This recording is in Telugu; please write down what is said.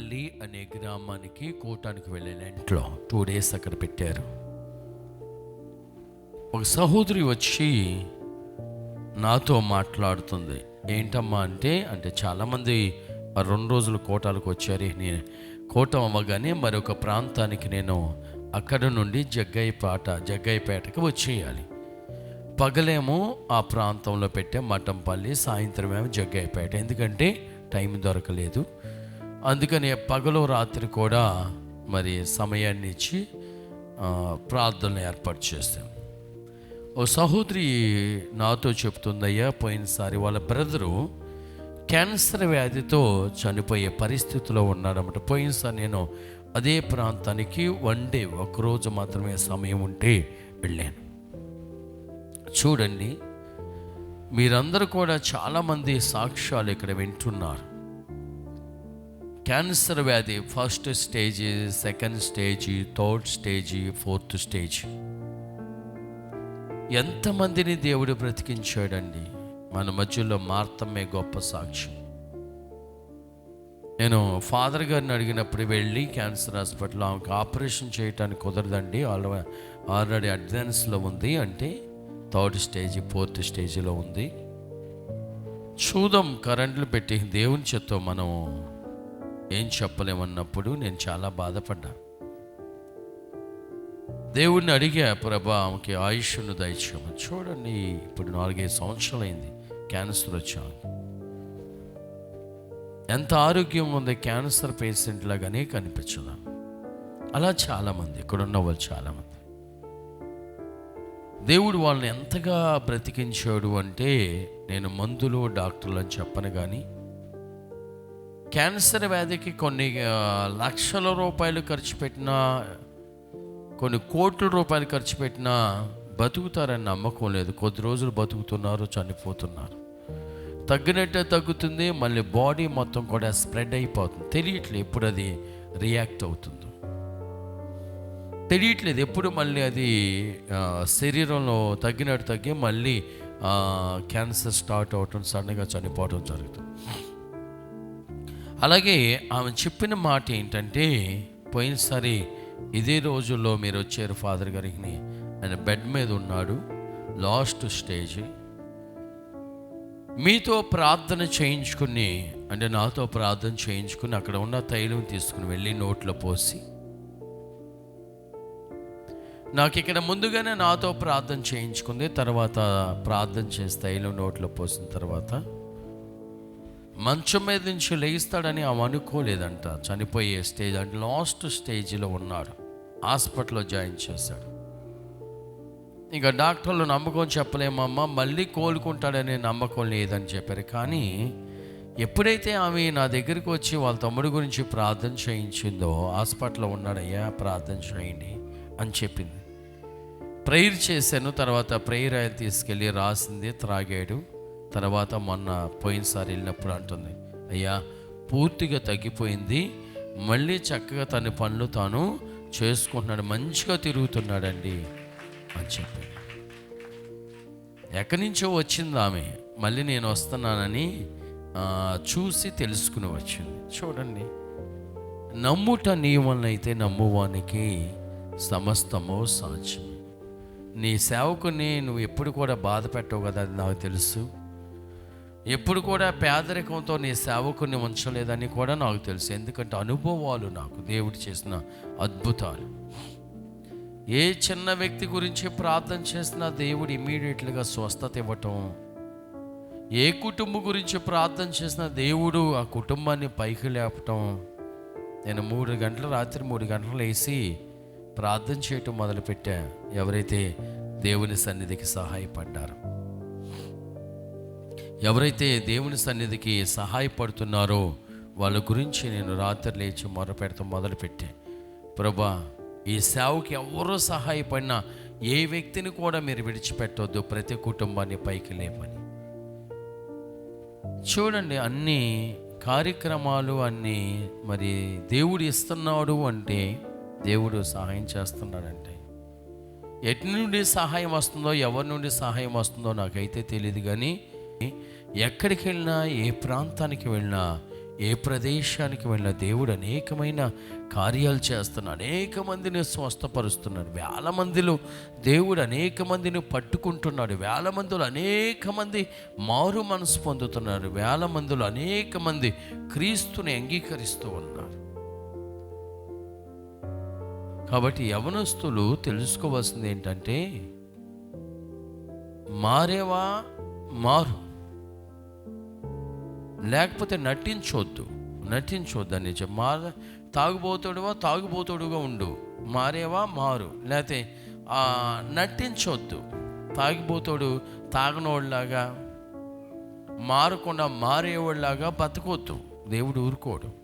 మఠంపల్లి అనే గ్రామానికి కూటానికి వెళ్ళాను ఇంట్లో టూ డేస్ అక్కడ పెట్టారు. ఒక సహోదరి వచ్చి నాతో మాట్లాడుతుంది. ఏంటమ్మా అంటే అంటే చాలామంది రెండు రోజులు కోటాలకు వచ్చారు. నేను కోటం అవ్వగానే మరొక ప్రాంతానికి నేను అక్కడ నుండి జగ్గయ్యపేట జగ్గయ్యపేటకి వచ్చేయాలి. పగలేమో ఆ ప్రాంతంలో పెట్టే మఠంపల్లి సాయంత్రం ఏమో జగ్గయ్యపేట. ఎందుకంటే టైం దొరకలేదు. అందుకని పగలు రాత్రి కూడా మరి సమయాన్ని ఇచ్చి ప్రార్థనలు ఏర్పాటు చేస్తాం. ఓ సహోదరి నాతో చెప్తుందయ్యా పోయినసారి వాళ్ళ బ్రదరు క్యాన్సర్ వ్యాధితో చనిపోయే పరిస్థితిలో ఉన్నాడన్నమాట. పోయినసారి నేను అదే ప్రాంతానికి వన్ డే ఒకరోజు మాత్రమే సమయం ఉంటే వెళ్ళాను. చూడండి మీరందరూ కూడా చాలామంది సాక్ష్యాలు ఇక్కడ వింటున్నారు. క్యాన్సర్ వ్యాధి first stage second stage third stage fourth stage. ఎంతమందిని దేవుడు బ్రతికించాడండి? మన మధ్యలో మార్తమ్మే గొప్ప సాక్ష్యం. నేను ఫాదర్ గారిని అడిగినప్పుడు వెళ్ళి క్యాన్సర్ హాస్పిటల్ ఆమెకు ఆపరేషన్ చేయడానికి కుదరదండి. ఆల్రెడీ ఆల్రెడీ అడ్వాన్స్లో ఉంది అంటే థర్డ్ స్టేజ్ ఫోర్త్ స్టేజ్లో ఉంది. చూద్దాం కరెంట్లు పెట్టి దేవుని చేత్తో మనం ఏం చెప్పలేమన్నప్పుడు నేను చాలా బాధపడ్డా. దేవుడిని అడిగా ప్రభా ఆమెకి ఆయుష్ను దయచేయమని. చూడండి ఇప్పుడు నాలుగైదు సంవత్సరాలు అయింది క్యాన్సర్ వచ్చాను ఎంత ఆరోగ్యం ఉంది క్యాన్సర్ పేషెంట్ లాగానే కనిపించదా? అలా చాలామంది ఇక్కడ ఉన్న వాళ్ళు చాలామంది. దేవుడు వాళ్ళని ఎంతగా బ్రతికించాడు అంటే నేను మందులు డాక్టర్లు అని చెప్పను కానీ క్యాన్సర్ వ్యాధికి కొన్ని లక్షల రూపాయలు ఖర్చు పెట్టిన కొన్ని కోట్ల రూపాయలు ఖర్చు పెట్టినా బతుకుతారని నమ్మకం లేదు. కొద్ది రోజులు బతుకుతున్నారు చనిపోతున్నారు. తగ్గినట్టే తగ్గుతుంది మళ్ళీ బాడీ మొత్తం కూడా స్ప్రెడ్ అయిపోతుంది. తెలియట్లేదు ఎప్పుడు అది రియాక్ట్ అవుతుందో. తెలియట్లేదు ఎప్పుడు మళ్ళీ అది శరీరంలో తగ్గినట్టు తగ్గి మళ్ళీ క్యాన్సర్ స్టార్ట్ అవటం సడన్గా చనిపోవడం జరుగుతుంది. అలాగే ఆమె చెప్పిన మాట ఏంటంటే పోయినసారి ఇదే రోజుల్లో మీరు వచ్చారు ఫాదర్ గారికి. ఆయన బెడ్ మీద ఉన్నాడు. Last stage. మీతో ప్రార్థన చేయించుకుని అంటే నాతో ప్రార్థన చేయించుకుని అక్కడ ఉన్న తైలం తీసుకుని వెళ్ళి నోట్లో పోసి నాకు ఇక్కడ ముందుగానే నాతో ప్రార్థన చేయించుకుంది. తర్వాత ప్రార్థన చేసి తైలం నోట్లో పోసిన తర్వాత మంచం మీద నుంచి లేస్తాడని ఆమె అనుకోలేదంట. చనిపోయే స్టేజ్ అంటే లాస్ట్ స్టేజ్లో ఉన్నాడు హాస్పిటల్లో జాయిన్ చేశాడు. ఇంకా డాక్టర్లు నమ్మకం చెప్పలేమమ్మా మళ్ళీ కోలుకుంటాడనే నమ్మకం లేదని చెప్పారు. కానీ ఎప్పుడైతే ఆమె నా దగ్గరికి వచ్చి వాళ్ళ తమ్ముడి గురించి ప్రార్థన చేయించిందో హాస్పిటల్లో ఉన్నాడయ్యా ప్రార్థన చేయండి అని చెప్పింది. ప్రేయర్ చేశాను తర్వాత ప్రేయర్ ఆయన తీసుకెళ్ళి రాసింది త్రాగాడు. తర్వాత మొన్న పోయినసారి వెళ్ళినప్పుడు అంటుంది అయ్యా పూర్తిగా తగ్గిపోయింది. మళ్ళీ చక్కగా తన పనులు తాను చేసుకుంటున్నాడు మంచిగా తిరుగుతున్నాడండి అని చెప్పి ఎక్కడి నుంచో వచ్చింది ఆమె. మళ్ళీ నేను వస్తున్నానని చూసి తెలుసుకుని వచ్చింది. చూడండి నమ్ముట నీ వలనైతే నమ్మువానికి సమస్తమో సాధ్యం నీ సేవకుని నువ్వు ఎప్పుడు కూడా బాధ పెట్టవు కదా అది నాకు తెలుసు. ఎప్పుడు కూడా పేదరికంతో నీ సేవకుని ఉంచలేదని కూడా నాకు తెలుసు. ఎందుకంటే అనుభవాలు నాకు. దేవుడు చేసిన అద్భుతాలు. ఏ చిన్న వ్యక్తి గురించి ప్రార్థన చేసినా దేవుడు ఇమీడియట్లుగా స్వస్థత ఇవ్వటం. ఏ కుటుంబం గురించి ప్రార్థన చేసినా దేవుడు ఆ కుటుంబాన్ని పైకి లేపటం. నేను మూడు గంటలు రాత్రి మూడు గంటలు వేసి ప్రార్థన చేయటం మొదలుపెట్టా. ఎవరైతే దేవుని సన్నిధికి సహాయపడ్డారు. ఎవరైతే దేవుని సన్నిధికి సహాయపడుతున్నారో వాళ్ళ గురించి నేను రాత్రి లేచి మొరపెడతాం మొదలుపెట్టే. ప్రభా ఈ సేవకి ఎవరో సహాయపడినా ఏ వ్యక్తిని కూడా మీరు విడిచిపెట్టొద్దు. ప్రతి కుటుంబాన్ని పైకి లేపని. చూడండి అన్ని కార్యక్రమాలు అన్నీ మరి దేవుడు ఇస్తున్నాడు అంటే దేవుడు సహాయం చేస్తున్నాడంటే. ఎటు నుండి సహాయం వస్తుందో ఎవరి నుండి సహాయం వస్తుందో నాకైతే తెలియదు కానీ ఎక్కడికి వెళ్ళినా ఏ ప్రాంతానికి వెళ్ళినా ఏ ప్రదేశానికి వెళ్ళిన దేవుడు అనేకమైన కార్యాలు చేస్తున్నాడు. అనేక మందిని స్వస్థపరుస్తున్నాడు. వేల మందిలో దేవుడు అనేక మందిని పట్టుకుంటున్నాడు. వేల మందిలో అనేక మంది మారు మనసు పొందుతున్నారు వేల మందిలో అనేక మంది క్రీస్తుని అంగీకరిస్తూ ఉన్నారు. కాబట్టి యవనస్తులు తెలుసుకోవాల్సింది ఏంటంటే మారేవా మారు. లేకపోతే నటించొద్దు. నటించొద్దు అని చెప్పి మార తాగుబోతుడువా తాగుబోతుడుగా ఉండు. మారేవా మారు. లేకపోతే నటించొద్దు. తాగిపోతాడు తాగనోళ్ళలాగా మారకుండా మారేవాళ్ళలాగా బతకొద్దు. దేవుడు ఊరుకోడు.